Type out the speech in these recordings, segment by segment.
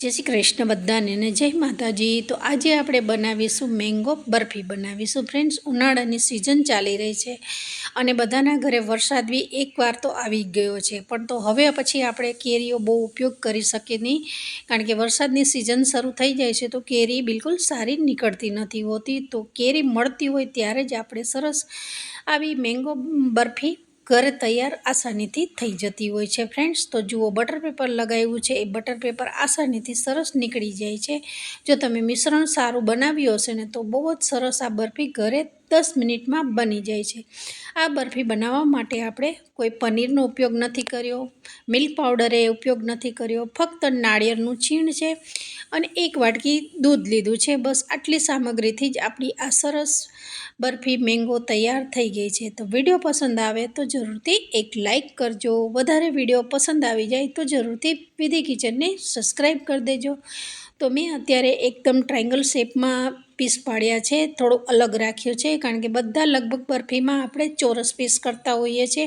જય શ્રી કૃષ્ણ બધાને અને જય માતાજી. તો આજે આપણે બનાવીશું મેંગો બરફી. બનાવીશું ફ્રેન્ડ્સ ઉનાળાની સિઝન ચાલી રહી છે અને બધાના ઘરે વરસાદ બી એકવાર તો આવી ગયો છે. પણ તો હવે પછી આપણે કેરીઓ બહુ ઉપયોગ કરી શકીએ નહીં, કારણ કે વરસાદની સિઝન શરૂ થઈ જાય છે તો કેરી બિલકુલ સારી નીકળતી નથી હોતી. તો કેરી મળતી હોય ત્યારે જ આપણે સરસ આવી મેંગો બરફી ઘરે તૈયાર આસાનીથી થઈ જતી હોય છે. ફ્રેન્ડ્સ, તો જુઓ, બટર પેપર લગાવ્યું છે. એ બટર પેપર આસાનીથી સરસ નીકળી જાય છે. જો તમે મિશ્રણ સારું બનાવ્યું હશે ને, તો બહુ જ સરસ આ બરફી ઘરે દસ મિનિટમાં બની જાય છે. આ બરફી બનાવવા માટે આપણે કોઈ પનીરનો ઉપયોગ નથી કર્યો, મિલ્ક પાવડરે ઉપયોગ નથી કર્યો, ફક્ત નાળિયેરનું છીણ છે અને એક વાટકી દૂધ લીધું છે. બસ આટલી સામગ્રીથી જ આપણી આ સરસ બરફી મેંગો તૈયાર થઈ ગઈ છે. તો વીડિયો પસંદ આવે તો જરૂરથી એક લાઇક કરજો. વધારે વીડિયો પસંદ આવી જાય તો જરૂરથી વિધિ કિચનને સબસ્ક્રાઈબ કરી દેજો. તો મેં અત્યારે એકદમ ટ્રાયંગલ શેપમાં પીસ પાડ્યા છે, થોડું અલગ રાખ્યું છે, કારણ કે બધા લગભગ બરફીમાં આપણે ચોરસ પીસ કરતા હોઈએ છીએ,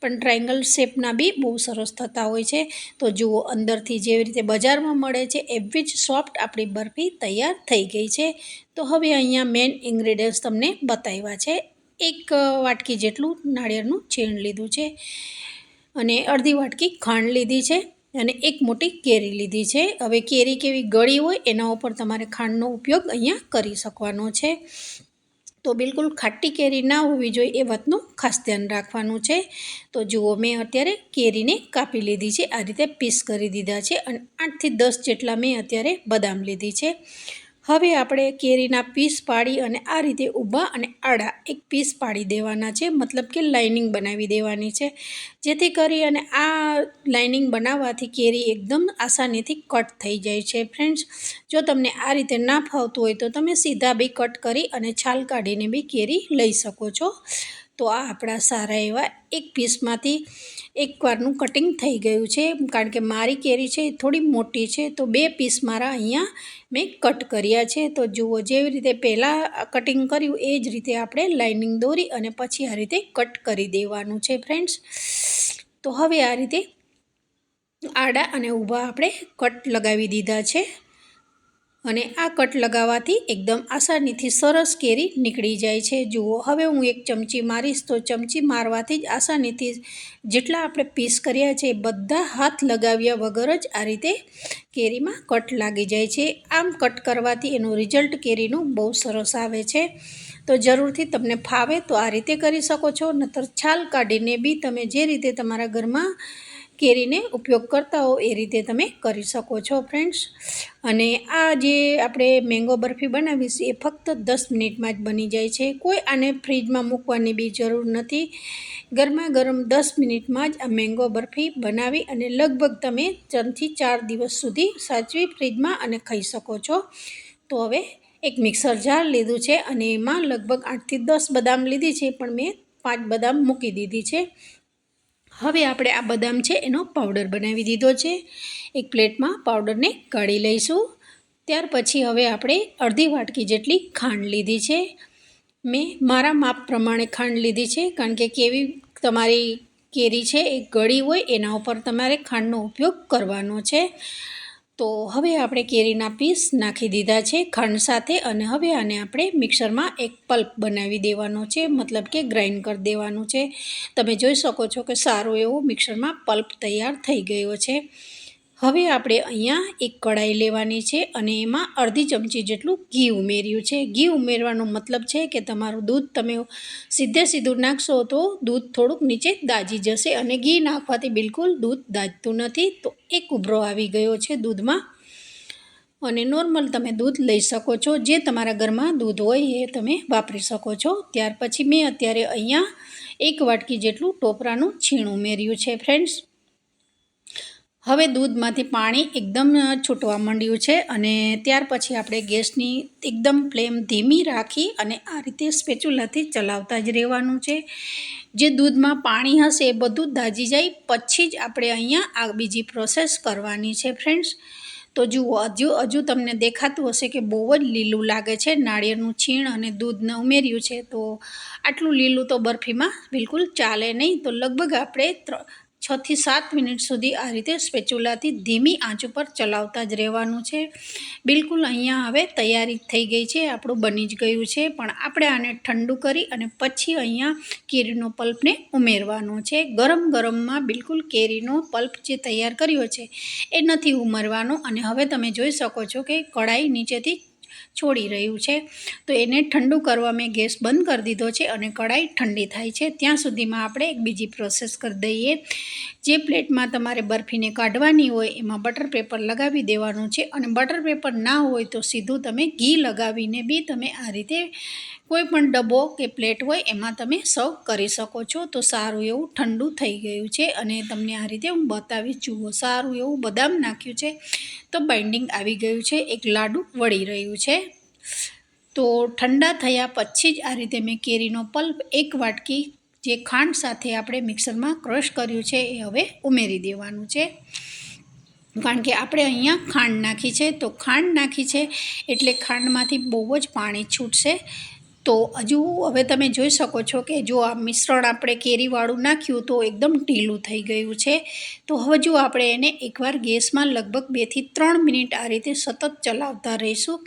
પણ ટ્રાયંગલ શેપના બી બહુ સરસ થતા હોય છે. તો જુઓ અંદરથી જેવી રીતે બજારમાં મળે છે, એવી જ સોફ્ટ આપણી બરફી તૈયાર થઈ ગઈ છે. તો હવે અહીંયા મેઇન ઇન્ગ્રીડિયન્ટ્સ તમને બતાવ્યા છે. એક વાટકી જેટલું નાળિયેરનું છીણ લીધું છે અને અડધી વાટકી ખાંડ લીધી છે. અને એક મોટી કેરી લીધી છે. હવે કેરી કેવી ગળી હોય એના ઉપર તમારે ખાંડનો ઉપયોગ અહીંયા કરી શકવાનો છે. તો બિલકુલ ખાટી કેરી ના હોવી જોઈએ એ વાતનું ખાસ ધ્યાન રાખવાનું છે. તો જુઓ, મેં અત્યારે કેરીને કાપી લીધી છે. આ રીતે પીસ કરી દીધા છે અને આઠથી દસ જેટલા મેં અત્યારે બદામ લીધી છે. હવે આપણે કેરીના પીસ પાડી અને આ રીતે ઊભા અને આડા એક પીસ પાડી દેવાના છે. મતલબ કે લાઇનિંગ બનાવી દેવાની છે. જેથી કરી અને આ લાઇનિંગ બનાવવાથી કેરી એકદમ આસાનીથી કટ થઈ જાય છે. ફ્રેન્ડ્સ, જો તમને આ રીતે ના ફાવતું હોય તો તમે સીધા બી કટ કરી અને છાલ કાઢીને બી કેરી લઈ શકો છો. તો આ આપણા સારા એવા એક પીસમાંથી એકવારનું કટિંગ થઈ ગયું છે. કારણ કે મારી કેરી છે થોડી મોટી છે, તો બે પીસ મારા અહીંયા મેં કટ કર્યા છે. તો જુઓ, જેવી રીતે પહેલાં કટિંગ કર્યું, એ જ રીતે આપણે લાઇનિંગ દોરી અને પછી આ રીતે કટ કરી દેવાનું છે ફ્રેન્ડ્સ. તો હવે આ રીતે આડા અને ઊભા આપણે કટ લગાવી દીધા છે. અને આ કટ લગાવવાથી એકદમ આસાનીથી સરસ કેરી નીકળી જાય છે. જુઓ, હવે હું એક ચમચી મારીશ તો ચમચી મારવાથી જ આસાનીથી જેટલા આપણે પીસ કર્યા છે બધા હાથ લગાવ્યા વગર જ આ રીતે કેરીમાં કટ લાગી જાય છે. આમ કટ કરવાથી એનું રિઝલ્ટ કેરીનું બહુ સરસ આવે છે. તો જરૂરથી તમને ફાવે તો આ રીતે કરી શકો છો. નતર છાલ કાઢીને બી તમે જે રીતે તમારા ઘરમાં કેરીને ઉપયોગ કરતા હો એ રીતે તમે કરી શકો છો ફ્રેન્ડ્સ અને આ જે આપણે મેંગો બરફી બનાવીશું, એ ફક્ત દસ મિનિટમાં જ બની જાય છે. કોઈ આને ફ્રીજમાં મૂકવાની બી જરૂર નથી. ગરમા ગરમ દસ મિનિટમાં જ આ મેંગો બરફી બનાવી અને લગભગ તમે ત્રણથી ચાર દિવસ સુધી સાચવી ફ્રીજમાં અને ખાઈ શકો છો. તો હવે એક મિક્સર જાર લીધું છે અને એમાં લગભગ આઠથી દસ બદામ લીધી છે, પણ મેં પાંચ બદામ મૂકી દીધી છે. હવે આપણે આ બદામ છે એનો પાવડર બનાવી દીધો છે. એક પ્લેટમાં પાવડરને કાઢી લઈશું. ત્યાર પછી હવે આપણે અડધી વાટકી જેટલી ખાંડ લીધી છે. મેં મારા માપ પ્રમાણે ખાંડ લીધી છે, કારણ કે કેવી તમારી કેરી છે, એ ગળી હોય એના ઉપર તમારે ખાંડનો ઉપયોગ કરવાનો છે. તો હવે આપણે કેરીના પીસ નાખી દીધા છે ખાંડ સાથે અને હવે આને આપણે મિક્સરમાં એક પલ્પ બનાવી દેવાનો છે, મતલબ કે ગ્રાઇન્ડ કરી દેવાનું છે. તમે જોઈ શકો છો કે સારો એવો મિક્સરમાં પલ્પ તૈયાર થઈ ગયો છે. હવે આપણે અહીંયા એક કઢાઈ લેવાની છે અને એમાં અડધી ચમચી જેટલું ઘી ઉમેર્યું છે. ઘી ઉમેરવાનો મતલબ છે કે તમારું દૂધ તમે સીધે સીધું નાખશો તો દૂધ થોડુંક નીચે દાજી જશે અને ઘી નાખવાથી બિલકુલ દૂધ દાજતું નથી. તો એક ઉભરો આવી ગયો છે દૂધમાં અને નોર્મલ તમે દૂધ લઈ શકો છો. જે તમારા ઘરમાં દૂધ હોય એ તમે વાપરી શકો છો. ત્યાર પછી મેં અત્યારે અહીંયા એક વાટકી જેટલું ટોપરાનું છીણ ઉમેર્યું છે. ફ્રેન્ડ્સ હવે દૂધમાંથી પાણી એકદમ છૂટવા માંડ્યું છે અને ત્યાર પછી આપણે ગેસની એકદમ ફ્લેમ ધીમી રાખી અને આ રીતે સ્પેચ્યુલાથી ચલાવતા જ રહેવાનું છે. જે દૂધમાં પાણી હશે એ બધું દાજી જાય, પછી જ આપણે અહીંયા આ બીજી પ્રોસેસ કરવાની છે ફ્રેન્ડ્સ. તો જુઓ, હજુ હજુ તમને દેખાતું હશે કે બહુ જ લીલું લાગે છે, નાળિયેરનું છીણ અને દૂધને ઉમેર્યું છે. તો આટલું લીલું તો બરફીમાં બિલકુલ ચાલે નહીં. તો લગભગ આપણે છથી સાત મિનિટ સુધી આ રીતે સ્પેચ્યુલાથી ધીમી આંચ ઉપર ચલાવતા જ રહેવાનું છે. બિલકુલ અહીંયા હવે તૈયારી થઈ ગઈ છે, આપણું બની જ ગયું છે, પણ આપણે આને ઠંડુ કરી અને પછી અહીંયા કેરીનો પલ્પને ઉમેરવાનો છે. ગરમ ગરમમાં બિલકુલ કેરીનો પલ્પ જે તૈયાર કર્યો છે, એ નથી ઉમેરવાનો અને હવે તમે જોઈ શકો છો કે કઢાઈ નીચેથી છોડી રહ્યું છે. તો એને ઠંડુ કરવા મેં ગેસ બંધ કરી દીધો છે અને કઢાઈ ઠંડી થાય છે. ત્યાં સુધીમાં આપણે એક બીજી પ્રોસેસ કરી દઈએ. જે પ્લેટમાં તમારે બરફીને કાઢવાની હોય એમાં બટર પેપર લગાવી દેવાનું છે. અને બટર પેપર ના હોય તો સીધું તમે ઘી લગાવીને બી તમે આ રીતે કોઈ પણ ડબ્બો કે પ્લેટ હોય એમાં તમે સર્વ કરી શકો છો. તો સારું એવું ઠંડુ થઈ ગયું છે અને તમને આ રીતે હું બતાવી જુઓ, સારું એવું બદામ નાખ્યું છે. તો બાઇન્ડિંગ આવી ગયું છે. એક લાડુ વળી રહ્યું છે. તો ઠંડા થયા પછી જ આ રીતે મેં કેરીનો પલ્પ એક વાટકી જે ખાંડ સાથે આપણે મિક્સરમાં ક્રશ કર્યું છે એ હવે ઉમેરી દેવાનું છે. કારણ કે આપણે અહીંયા ખાંડ નાખી છે. તો ખાંડ નાખી છે એટલે ખાંડમાંથી બહુ જ પાણી છૂટશે. તો હજુ હવે તમે જોઈ શકો છો કે જો આ મિશ્રણ આપણે કેરીવાળું નાખ્યું તો એકદમ ઢીલું થઈ ગયું છે. તો હવે જો આપણે એને એકવાર ગેસમાં લગભગ બેથી ત્રણ મિનિટ આ રીતે સતત ચલાવતા રહીશું.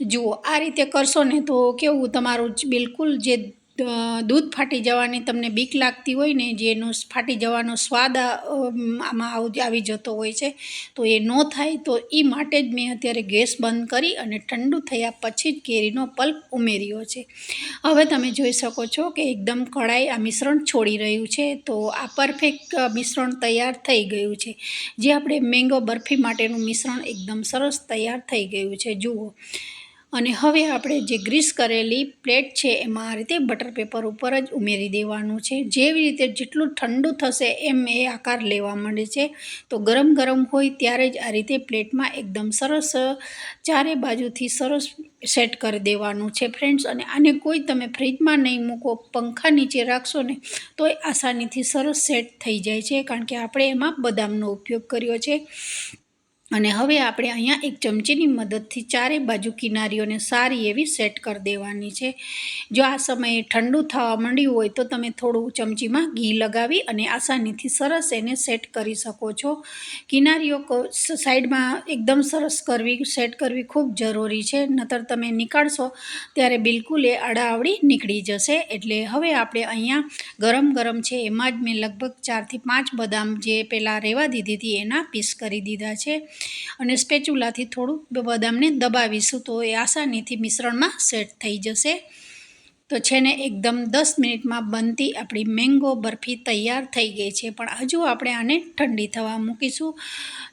જુઓ, આ રીતે કરશો ને તો કેવું તમારું બિલકુલ જે દૂધ ફાટી જવાની તમને બીક લાગતી હોય ને જેનો ફાટી જવાનો સ્વાદ આમાં આવી જતો હોય છે, તો એ ન થાય, તો એ માટે જ મેં અત્યારે ગેસ બંધ કરી અને ઠંડુ થયા પછી જ કેરીનો પલ્પ ઉમેર્યો છે. હવે તમે જોઈ શકો છો કે એકદમ કળાઈ આ મિશ્રણ છોડી રહ્યું છે, તો આ પરફેક્ટ મિશ્રણ તૈયાર થઈ ગયું છે. જે આપણે મેંગો બરફી માટેનું મિશ્રણ એકદમ સરસ તૈયાર થઈ ગયું છે, જુઓ. અને હવે આપણે જે ગ્રીસ કરેલી પ્લેટ છે, એમાં આ રીતે બટર પેપર ઉપર જ ઉમેરી દેવાનું છે. જેવી રીતે જેટલું ઠંડુ થશે એમ એ આકાર લેવા માંડે છે. તો ગરમ ગરમ હોય ત્યારે જ આ રીતે પ્લેટમાં એકદમ સરસ, ચારે બાજુથી સરસ સેટ કરી દેવાનું છે ફ્રેન્ડ્સ. અને આને કોઈ તમે ફ્રીજમાં નહીં મૂકો, પંખા નીચે રાખશો ને તો એ આસાનીથી સરસ સેટ થઈ જાય છે. કારણ કે આપણે એમાં બદામનો ઉપયોગ કર્યો છે. અને હવે આપણે અહીંયા એક ચમચીની મદદથી ચારે બાજુ કિનારીઓને સારી એવી સેટ કરી દેવાની છે. જો આ સમયે ઠંડુ થવા માંડ્યું હોય તો તમે થોડું ચમચીમાં ઘી લગાવી અને આસાનીથી સરસ એને સેટ કરી શકો છો. કિનારીઓ સાઈડમાં એકદમ સરસ કરવી, સેટ કરવી ખૂબ જરૂરી છે. નતર તમે નીકાળશો ત્યારે બિલકુલ એ અડાવડી નીકળી જશે. એટલે હવે આપણે અહીંયા ગરમ ગરમ છે એમાં જ મેં લગભગ ચારથી પાંચ બદામ જે પહેલાં રહેવા દીધી હતી એના પીસ કરી દીધા છે. અને સ્પેચ્યુલાથી થોડું બદામને દબાવીશું તો એ આસાનીથી મિશ્રણમાં સેટ થઈ જશે. તો છે ને એકદમ દસ મિનિટમાં બનતી આપણી મેંગો બરફી તૈયાર થઈ ગઈ છે. પણ હજુ આપણે આને ઠંડી થવા મૂકીશું.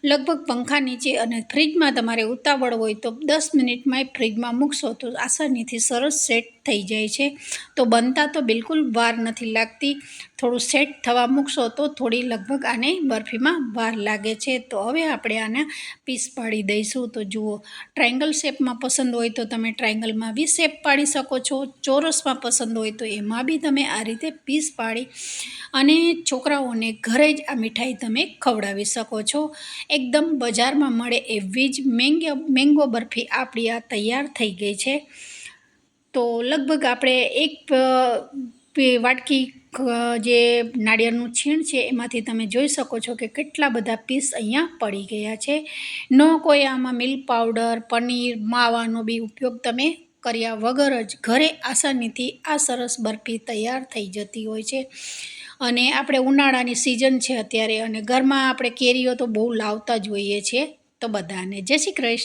લગભગ પંખા નીચે અને ફ્રીજમાં તમારે ઉતાવળ હોય તો દસ મિનિટમાં ફ્રીજમાં મૂકશો તો આસાનીથી સરસ સેટ થઈ જાય છે. તો બનતા તો બિલકુલ વાર નથી લાગતી. થોડું સેટ થવા મૂકશો તો થોડી લગભગ આને બરફીમાં વાર લાગે છે. તો હવે આપણે આને પીસ પાડી દઈશું. તો જુઓ, ટ્રાયંગલ શેપમાં પસંદ હોય તો તમે ટ્રાયંગલમાં બી શેપ પાડી શકો છો. ચોરસમાં પસંદ હોય તો એમાં બી તમે આ રીતે પીસ પાડી અને છોકરાઓને ઘરે જ આ મીઠાઈ તમે ખવડાવી શકો છો. એકદમ બજારમાં મળે એવી જ મેંગો મેંગો બરફી આપણી આ તૈયાર થઈ ગઈ છે. તો લગભગ આપણે એક વાટકી જે નાળિયેરનું છીણ છે એમાંથી તમે જોઈ શકો છો કે કેટલા બધા પીસ અહીંયા પડી ગયા છે. ન કોઈ આમાં મિલ્ક પાવડર, પનીર, માવાનો બી ઉપયોગ તમે કર્યા વગર જ ઘરે આસાનીથી આ સરસ બરફી તૈયાર થઈ જતી હોય છે. અને આપણે ઉનાળાની સિઝન છે અત્યારે અને ઘરમાં આપણે કેરીઓ તો બહુ લાવતા જ હોઈએ છીએ. તો બધાને જય શ્રી કૃષ્ણ.